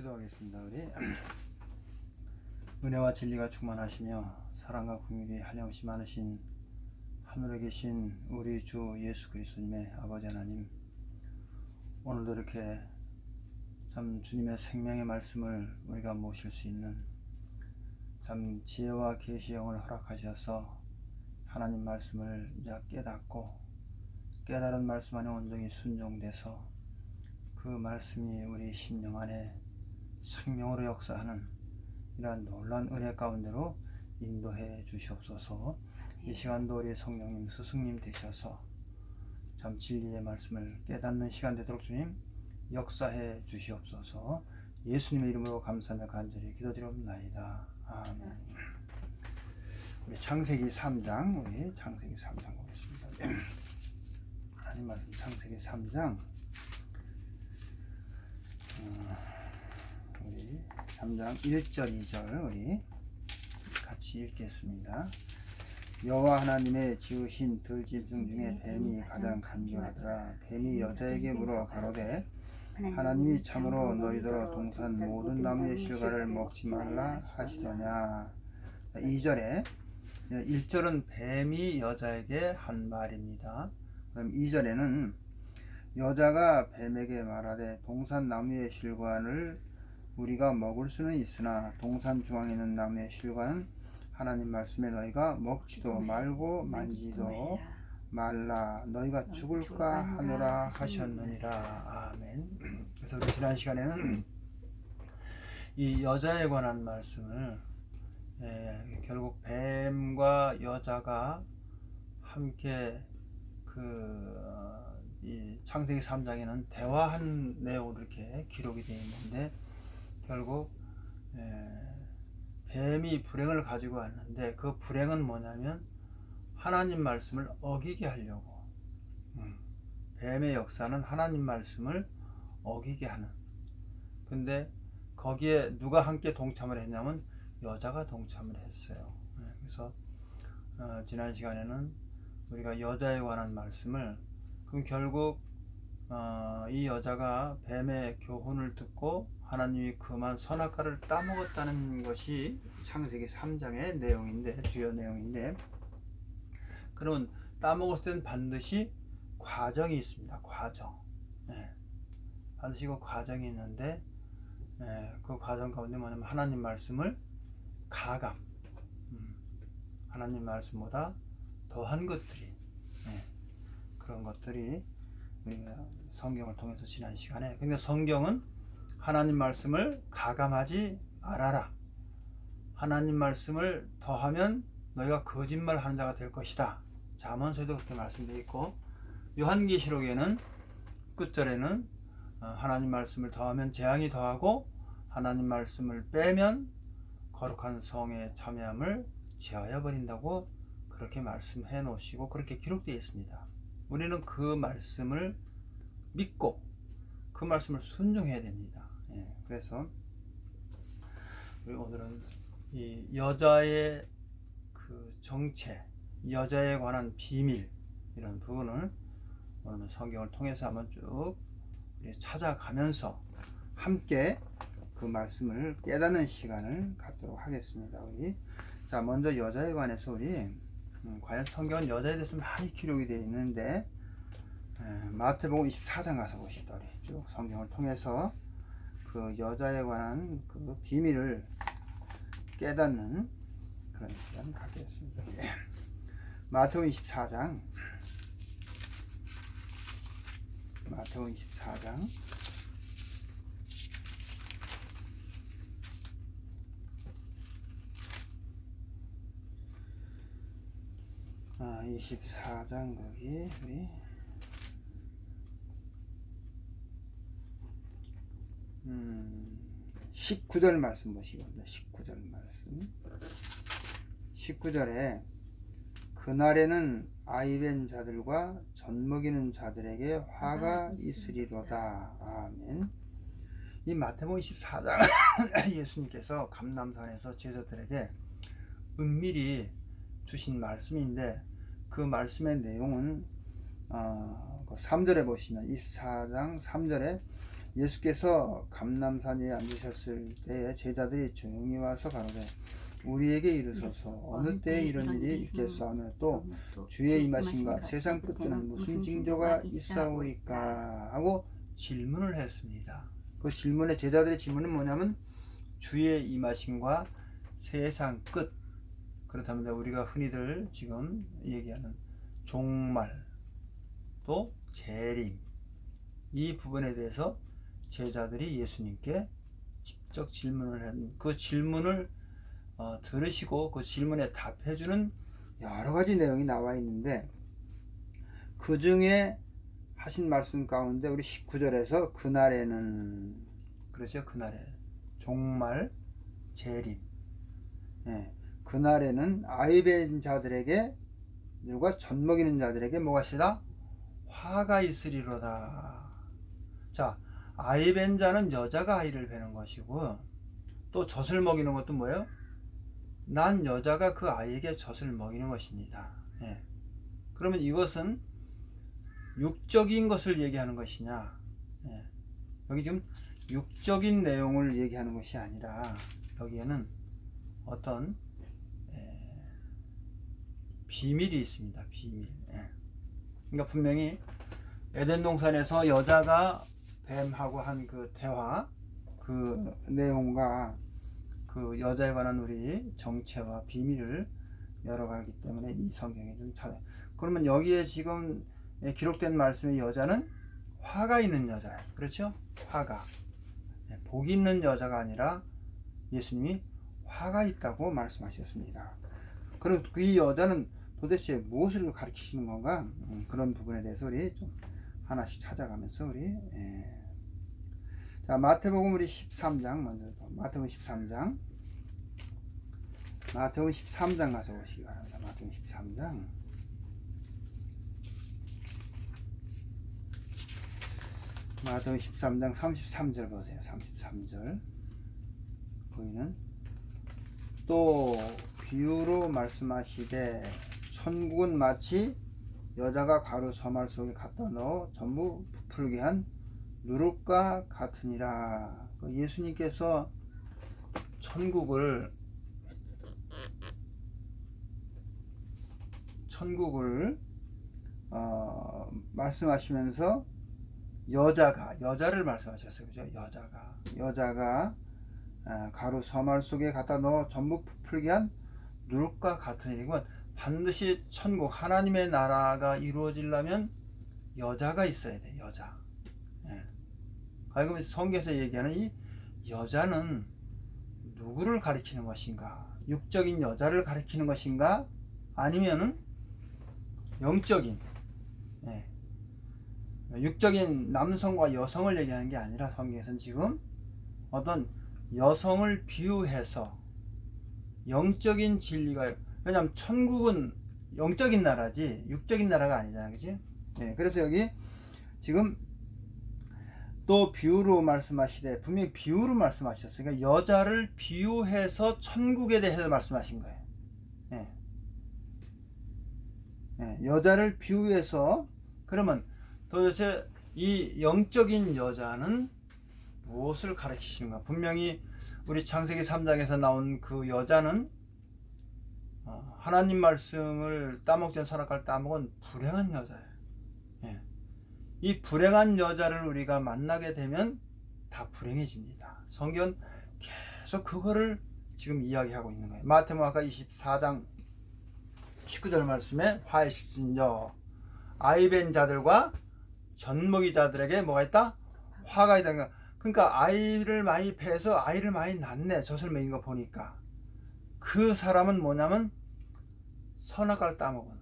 기도하겠습니다. 우리 은혜와 진리가 충만하시며 사랑과 긍휼이 한량없이 많으신 하늘에 계신 우리 주 예수 그리스도님의 아버지 하나님 오늘도 이렇게 참 주님의 생명의 말씀을 우리가 모실 수 있는 참 지혜와 계시의 영을 허락하셔서 하나님 말씀을 깨닫고 깨달은 말씀 안에 온전히 순종돼서 그 말씀이 우리 심령 안에 생명으로 역사하는 이러한 놀란 은혜 가운데로 인도해 주시옵소서. 이 시간도 우리 성령님 스승님 되셔서 참 진리의 말씀을 깨닫는 시간 되도록 주님 역사해 주시옵소서. 예수님의 이름으로 감사하며 간절히 기도드리옵나이다. 아멘. 우리 창세기 3장 우리 창세기 3장 보겠습니다. 하나님 말씀 창세기 3장 우리 3장 1절 2절 우리 같이 읽겠습니다. 여호와 하나님의 지으신 들짐승 중에 뱀이 가장 간교하더라. 뱀이 여자에게 물어 가로되 하나님이 참으로 너희더러 동산 모든 나무의 실과를 먹지 말라 하시더냐. 2절에 1절은 뱀이 여자에게 한 말입니다. 그럼 2절에는 여자가 뱀에게 말하되 동산 나무의 실과를 우리가 먹을 수는 있으나 동산 중앙에 있는 나무의 실과는 하나님 말씀에 너희가 먹지도 말고 만지도 말라. 너희가 죽을까 하노라 하셨느니라. 아멘. 그래서 우리 지난 시간에는 이 여자에 관한 말씀을 예, 결국 뱀과 여자가 함께 그이 창세기 3장에는 대화한 내용으로 이렇게 기록이 되어 있는데 결국 에, 뱀이 불행을 가지고 왔는데 그 불행은 뭐냐면 하나님 말씀을 어기게 하려고. 음, 뱀의 역사는 하나님 말씀을 어기게 하는. 근데 거기에 누가 함께 동참을 했냐면 여자가 동참을 했어요. 예, 그래서 어, 지난 시간에는 우리가 여자에 관한 말씀을 그럼 결국 어, 이 여자가 뱀의 교훈을 듣고 하나님이 그만 선악과를 따먹었다는 것이 창세기 3장의 내용인데 주요 내용인데 그러면 따먹었을 때는 반드시 과정이 있습니다. 과정. 예. 반드시 그 과정이 있는데 예, 그 과정 가운데 뭐냐면 하나님 말씀을 가감 음, 하나님 말씀보다 더한 것들이 예, 그런 것들이 우리가 성경을 통해서 지난 시간에 근데 성경은 하나님 말씀을 가감하지 말아라. 하나님 말씀을 더하면 너희가 거짓말 하는 자가 될 것이다. 잠언서에도 그렇게 말씀되어 있고 요한계시록에는 끝절에는 어, 하나님 말씀을 더하면 재앙이 더하고 하나님 말씀을 빼면 거룩한 성의 참여함을 제하여 버린다고 그렇게 말씀해 놓으시고 그렇게 기록되어 있습니다. 우리는 그 말씀을 믿고 그 말씀을 순종해야 됩니다. 예, 그래서 우리 오늘은 이 여자의 그 정체, 여자에 관한 비밀 이런 부분을 오늘 성경을 통해서 한번 쭉 찾아가면서 함께 그 말씀을 깨닫는 시간을 갖도록 하겠습니다. 우리 자 먼저 여자에 관해서 우리 음, 과연 성경은 여자에 대해서 많이 기록이 되어 있는데 에, 마태복음 24장 가서 보시다 우리 쭉 성경을 통해서 그 여자에 관한 그 비밀을 깨닫는 그런 시간 갖겠습니다. 예. 마태복음 24장 마태복음 24장 아, 24장 거기 우리 음, 19절 말씀 보시겠습니다. 19절 말씀. 19절에 그날에는 아이벤 자들과 젖먹이는 자들에게 화가 있으리로다. 아멘. 이 마태복음 24장 예수님께서 감남산에서 제자들에게 은밀히 주신 말씀인데 그 말씀의 내용은 어, 3절에 보시면 24장 3절에 예수께서 감남산에 앉으셨을 때에 제자들이 조용히 와서 가로되 우리에게 이르소서. 어느 때에 이런 일이 있겠사오며 또 주의 임하심과 세상 끝에는 무슨 징조가 있사오리까? 하고 질문을 했습니다. 그 질문의 제자들의 질문은 뭐냐면 주의 임하심과 세상 끝. 그렇다면 우리가 흔히들 지금 얘기하는 종말 또 재림. 이 부분에 대해서 제자들이 예수님께 직접 질문을 한 그 질문을 어, 들으시고 그 질문에 답해주는 여러 가지 내용이 나와 있는데 그 중에 하신 말씀 가운데 우리 19절에서 그날에는 그렇죠 그날에. 종말 재림. 예, 그날에는 아이벤 자들에게 누가 젖 먹이는 자들에게 뭐가 시다 화가 있으리로다. 자 아이 벤 자는 여자가 아이를 베는 것이고 또 젖을 먹이는 것도 뭐예요 난 여자가 그 아이에게 젖을 먹이는 것입니다 예. 그러면 이것은 육적인 것을 얘기하는 것이냐 예. 여기 지금 육적인 내용을 얘기하는 것이 아니라 여기에는 어떤 에, 비밀이 있습니다 비밀 예. 그러니까 분명히 에덴 동산에서 여자가 뱀하고 한 그 대화 그 내용과 그 여자에 관한 우리 정체와 비밀을 열어가기 때문에 이 성경에 좀 찾아. 그러면 여기에 지금 기록된 말씀의 여자는 화가 있는 여자예요. 그렇죠? 화가. 네, 복 있는 여자가 아니라 예수님이 화가 있다고 말씀하셨습니다. 그럼 그이 여자는 도대체 무엇을 가르치시는 건가? 음, 그런 부분에 대해서 우리 좀 하나씩 찾아가면서 우리 예. 자 마태복음 우리 13장 먼저 마태복음 13장. 마태복음 13장 가서 보시기 바랍니다. 마태복음 13장. 마태복음 13장 33절 보세요. 33절. 거기는? 또 비유로 말씀하시되 천국은 마치 여자가 가루 서말 속에 갖다 넣어 전부 부풀게 한 누룩과 같으니라. 그 예수님께서 천국을 천국을 어, 말씀하시면서 여자가 여자를 말씀하셨어요, 그죠? 여자가 여자가 아, 가루 서말 속에 갖다 넣어 전부 부풀게 한 누룩과 같은 일이고 반드시 천국 하나님의 나라가 이루어지려면 여자가 있어야 돼 여자. 예. 그러면 성경에서 얘기하는 이 여자는 누구를 가리키는 것인가? 육적인 여자를 가리키는 것인가? 아니면은 영적인 예. 육적인 남성과 여성을 얘기하는 게 아니라 성경에서는 지금 어떤 여성을 비유해서 영적인 진리가 왜냐하면 천국은 영적인 나라지 육적인 나라가 아니잖아 그지 네, 그래서 여기 지금 또 비유로 말씀하시되 분명히 비유로 말씀하셨어요 그러니까 여자를 비유해서 천국에 대해서 말씀하신 거예요 네. 네, 여자를 비유해서 그러면 도대체 이 영적인 여자는 무엇을 가르치시는가? 분명히 우리 창세기 3장에서 나온 그 여자는 어, 하나님 말씀을 따먹지 선악과를 따먹은 불행한 여자예요. 예. 이 불행한 여자를 우리가 만나게 되면 다 불행해집니다. 성경 계속 그거를 지금 이야기하고 있는 거예요. 마태복음 아까 24장 19절 말씀에 화이신저 아이벤 자들과 젖먹이 자들에게 뭐가 있다? 화가 있다. 그러니까 아이를 많이 패서 아이를 많이 낳네. 젖을 먹인 거 보니까. 그 사람은 뭐냐면 선악과를 따먹은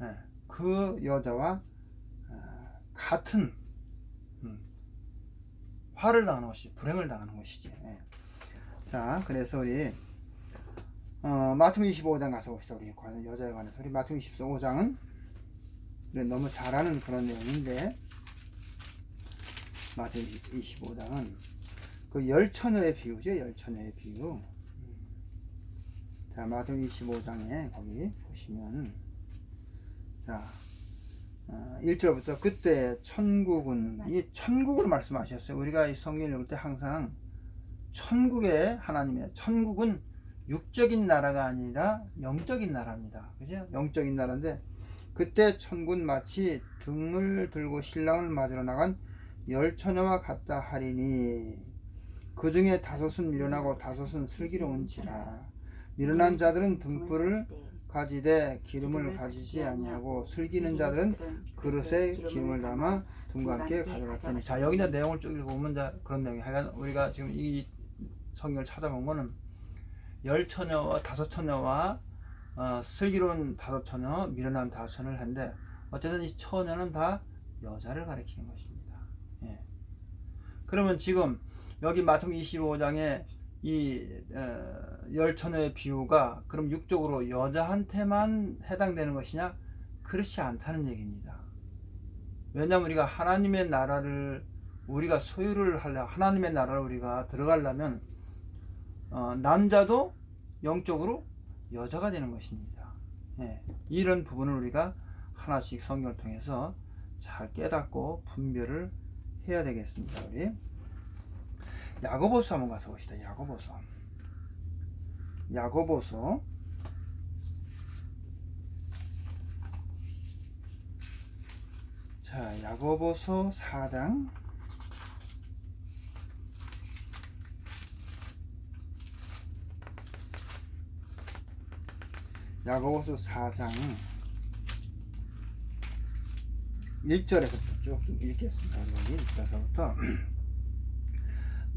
네, 그 여자와 어, 같은 음, 화를 당하는 것이 불행을 당하는 것이지. 네. 자, 그래서 우리 어, 마태복음 25장 가서 봅시다. 우리 여자에 관해서 우리 마태복음 25장은 너무 잘 아는 그런 내용인데 마태복음 25장은 그 열처녀의 비유죠. 열처녀의 비유. 자, 마태복음 25장에 거기 보시면 자, 어, 1절부터 그때 천국은 이 천국으로 말씀하셨어요. 우리가 이 성경을 읽을 때 항상 천국의 하나님의 천국은 육적인 나라가 아니라 영적인 나라입니다. 그죠? 영적인 나라인데 그때 천국은 마치 등을 들고 신랑을 맞으러 나간 열 처녀와 같다 하리니 그 중에 다섯은 미련하고 다섯은 슬기로운지라 미련한 자들은 등불을 가지되 기름을 가지지 아니하고 슬기는 자들은 그릇에 기름을 담아 등과 함께 가져갔더니 자 여기 이제 내용을 쭉 읽어보면 자, 그런 내용이 하여간 우리가 지금 이 성경을 찾아본 거는 열 처녀와 다섯 처녀와 어, 슬기로운 다섯 처녀 미련한 다섯 처녀를 했는데 어쨌든 이 처녀는 다 여자를 가리키는 것입니다. 예. 그러면 지금 여기 마태복음 25장에 이 어, 열처녀의 비유가 그럼 육적으로 여자한테만 해당되는 것이냐? 그렇지 않다는 얘기입니다. 왜냐하면 우리가 하나님의 나라를 우리가 소유를 하려 하나님의 나라를 우리가 들어가려면 어, 남자도 영적으로 여자가 되는 것입니다. 예, 이런 부분을 우리가 하나씩 성경을 통해서 잘 깨닫고 분별을 해야 되겠습니다. 우리 야고보서 한번 가서 봅시다. 야고보서. 야고보서 자, 야고보서 4장 야고보서 4장 1절에서 쭉 읽겠습니다. 여기 1절서부터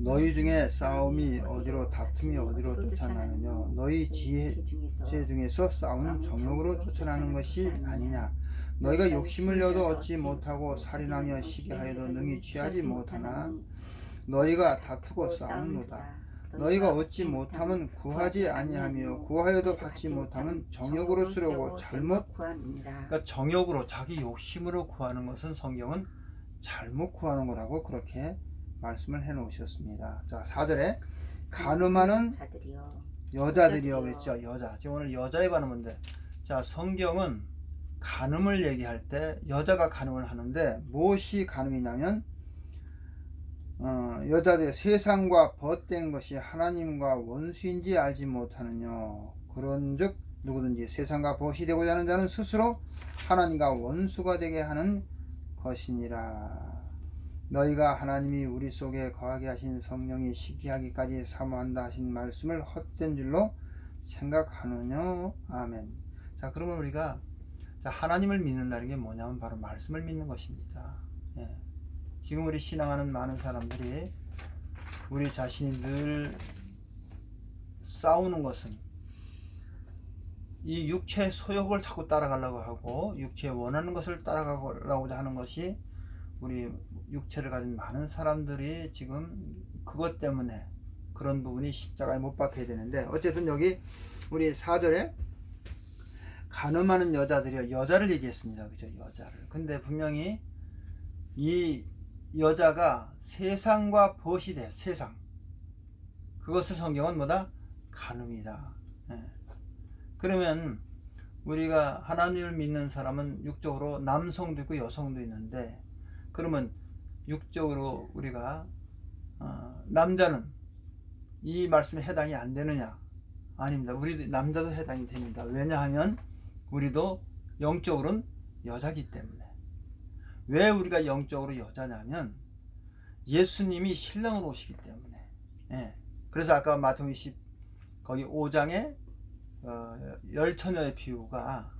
너희 중에 싸움이 어디로 다툼이 어디로 쫓아나느냐? 너희 지혜체 중에서 싸우는 정욕으로 쫓아나는 것이 아니냐? 너희가 욕심을 내도 얻지 못하고 살인하며 시기하여도 능히 취하지 못하나? 너희가 다투고 싸우는도다. 너희가 얻지 못하면 구하지 아니하며 구하여도 받지 못하면 정욕으로 쓰려고 잘못 그러니까 정욕으로 자기 욕심으로 구하는 것은 성경은 잘못 구하는 거라고 그렇게 말씀을 해 놓으셨습니다. 자, 4절에 가늠하는 그랬죠. 여자. 지금 오늘 여자에 관한 문제. 자, 성경은 간음을 얘기할 때 여자가 간음을 하는데 무엇이 간음이냐면 어, 여자들의 세상과 벗된 것이 하나님과 원수인지 알지 못하느냐 그런즉 누구든지 세상과 벗이 되고자 하는 자는 스스로 하나님과 원수가 되게 하는 것이니라 너희가 하나님이 우리 속에 거하게 하신 성령이 시기하기까지 사모한다 하신 말씀을 헛된 줄로 생각하느냐 아멘 자 그러면 우리가 자, 하나님을 믿는다는 게 뭐냐면 바로 말씀을 믿는 것입니다. 예. 지금 우리 신앙하는 많은 사람들이 우리 자신이 늘 싸우는 것은 이 육체의 소욕을 자꾸 따라가려고 하고 육체에 원하는 것을 따라가려고 하는 것이 우리 육체를 가진 많은 사람들이 지금 그것 때문에 그런 부분이 십자가에 못 박혀야 되는데 어쨌든 여기 우리 4절에 가늠하는 여자들이요 여자를 얘기했습니다. 그죠? 여자를. 근데 분명히 이 여자가 세상과 벗이 돼 세상. 그것을 성경은 뭐다? 간음이다. 예. 그러면 우리가 하나님을 믿는 사람은 육적으로 남성도 있고 여성도 있는데 그러면 육적으로 우리가 어, 남자는 이 말씀에 해당이 안 되느냐? 아닙니다. 우리 남자도 해당이 됩니다. 왜냐하면 우리도 영적으로는 여자기 때문에. 왜 우리가 영적으로 여자냐면 예수님이 신랑으로 오시기 때문에. 예. 그래서 아까 마태복음 20 거기 5장에 어, 열 처녀의 비유가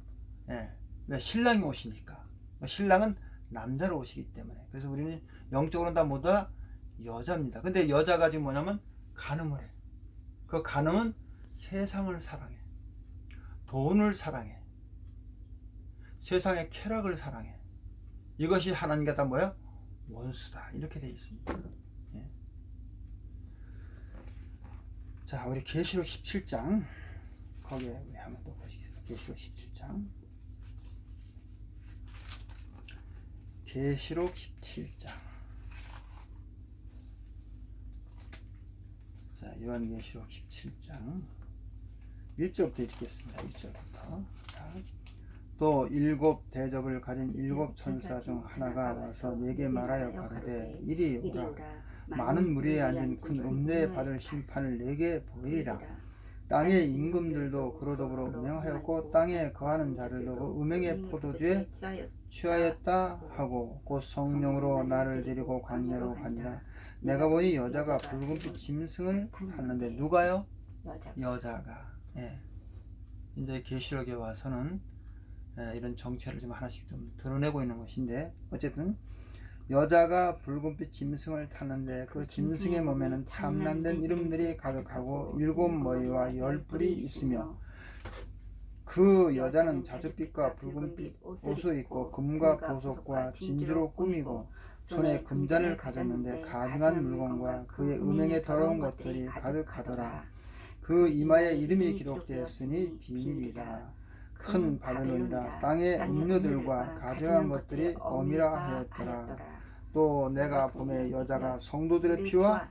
예. 왜 신랑이 오시니까. 신랑은 남자로 오시기 때문에 그래서 우리는 영적으로는 다 모두 다 여자입니다 근데 여자가 지금 뭐냐면 간음을 해그 간음은 세상을 사랑해 돈을 사랑해 세상의 쾌락을 사랑해. 이것이 하나님과 다 뭐야? 원수다. 이렇게 되어 있습니다. 예. 자, 우리 계시록 17장 거기에 우리 한번 또 보시겠습니다. 계시록 17장. 계시록 17장. 자, 요한계시록 17장 1절부터 읽겠습니다. 1절부터. 자, 또 일곱 대접을 가진 일곱 천사 중 하나가 와서 내게 말하여 가로되 이리 오라 많은 무리에 앉은 큰 음례에 받을 심판을 내게 보이리라 땅의 임금들도 그러더불어 음행하였고 땅에 거하는 자들도 음행의 포도주에 취하였다 하고 곧 성령으로 나를 데리고 광야로 가니라 내가 보니 여자가 붉은빛 짐승을 탔는데 누가요? 여자 여자가 예. 이제 계시록에 와서는 예, 이런 정체를 좀 하나씩 좀 드러내고 있는 것인데 어쨌든 여자가 붉은빛 짐승을 탔는데 그 짐승의 몸에는 참남된 이름들이 가득하고 일곱 머리와 열 뿔이 있으며 그 여자는 자줏빛과 붉은빛 옷을 입고 금과 보석과 진주로 꾸미고 손에 금잔을 가졌는데 가증한 물건과 그의 음행에 더러운 것들이 가득하더라. 그 이마에 이름이 기록되었으니 비밀이라. 큰 바벨론이라 땅의 음료들과 가증한 것들이 엄이라 하였더라. 또 내가 봄에 여자가 성도들의 피와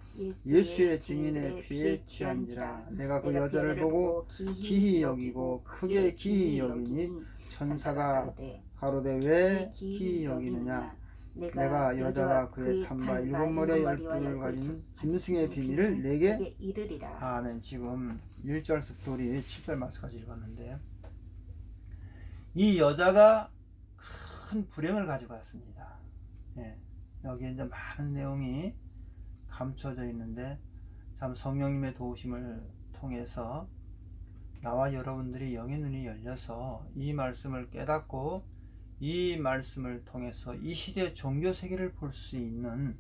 예수의 증인의 피에 취한지라. 내가 그 여자를 보고 기히 여기고 크게 기히 여기니 천사가 가로되 왜 기히 여기느냐? 내가 여자와 그의 탐바 일곱 머리에 열 뿔을 가진 짐승의 비밀을 내게 이르리라. 아멘. 지금 1절부터 우리 7절 말씀까지 읽었는데 이 여자가 큰 불행을 가지고 왔습니다. 예. 여기에 이제 많은 내용이 감춰져 있는데 참 성령님의 도우심을 통해서 나와 여러분들이 영의 눈이 열려서 이 말씀을 깨닫고 이 말씀을 통해서 이 시대 종교 세계를 볼 수 있는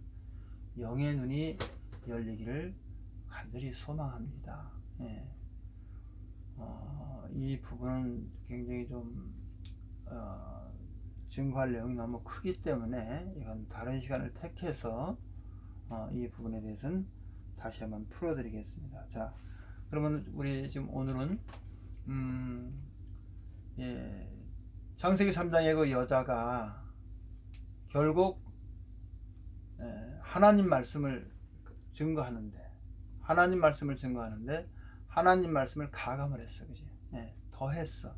영의 눈이 열리기를 간절히 소망합니다. 예. 어, 이 부분은 굉장히 좀 어, 증거할 내용이 너무 크기 때문에 이건 다른 시간을 택해서 어, 이 부분에 대해서는 다시 한번 풀어드리겠습니다. 자, 그러면 우리 지금 오늘은 음, 예, 창세기 3장의 그 여자가 결국 예, 하나님 말씀을 증거하는데 하나님 말씀을 증거하는데 하나님 말씀을 가감을 했어, 그지? 예, 더했어.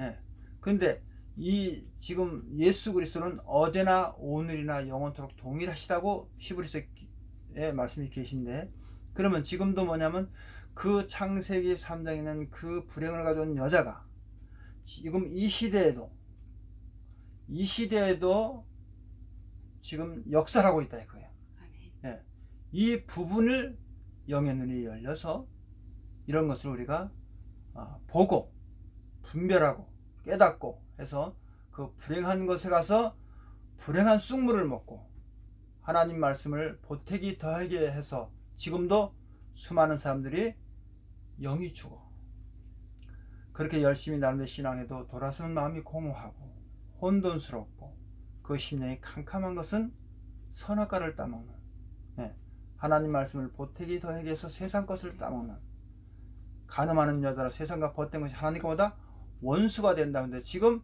예. 근데 이 지금 예수 그리스도는 어제나 오늘이나 영원토록 동일하시다고 히브리서에 말씀이 계신데 그러면 지금도 뭐냐면 그 창세기 3장에는 그 불행을 가져온 여자가 지금 이 시대에도 이 시대에도 지금 역사를 하고 있다 이거예요. 예. 이 부분을 영의 눈이 열려서 이런 것을 우리가 어, 보고 분별하고 깨닫고 해서 그 불행한 것에 가서 불행한 쑥물을 먹고 하나님 말씀을 보태기 더하게 해서 지금도 수많은 사람들이 영이 죽어 그렇게 열심히 나름의 신앙에도 돌아서는 마음이 공허하고 혼돈스럽고 그 심령이 캄캄한 것은 선악과를 따먹는 예, 하나님 말씀을 보태기 더하게 해서 세상 것을 따먹는 가늠하는 여자라 세상과 벗된 것이 하나님보다 원수가 된다. 근데 지금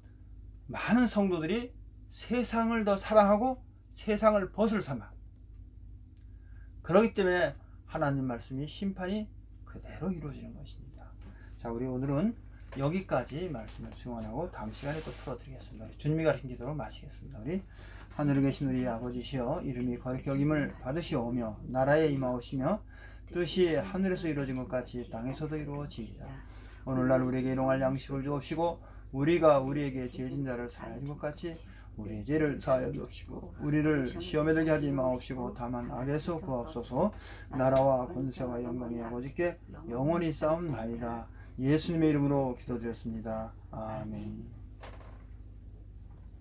많은 성도들이 세상을 더 사랑하고 세상을 벗을 삼아. 그렇기 때문에 하나님 말씀이 심판이 그대로 이루어지는 것입니다. 자, 우리 오늘은 여기까지 말씀을 증언하고 다음 시간에 또 풀어드리겠습니다. 우리 주님이 가르친 기도로 마치겠습니다. 우리 하늘에 계신 우리 아버지시여 이름이 거룩히 여김을 받으시오며 나라에 임하오시며 뜻이 하늘에서 이루어진 것 같이 땅에서도 이루어지이다. 오늘날 우리에게 일용할 양식을 주옵시고 우리가 우리에게 죄진 자를 사하는 것 같이 우리의 죄를 사하여 주옵시고 우리를 시험에 들게 하지 마옵시고 다만 악에서 구하옵소서. 나라와 권세와 영광이 아버지께 영원히 싸움 나이다. 예수님의 이름으로 기도드렸습니다. 아멘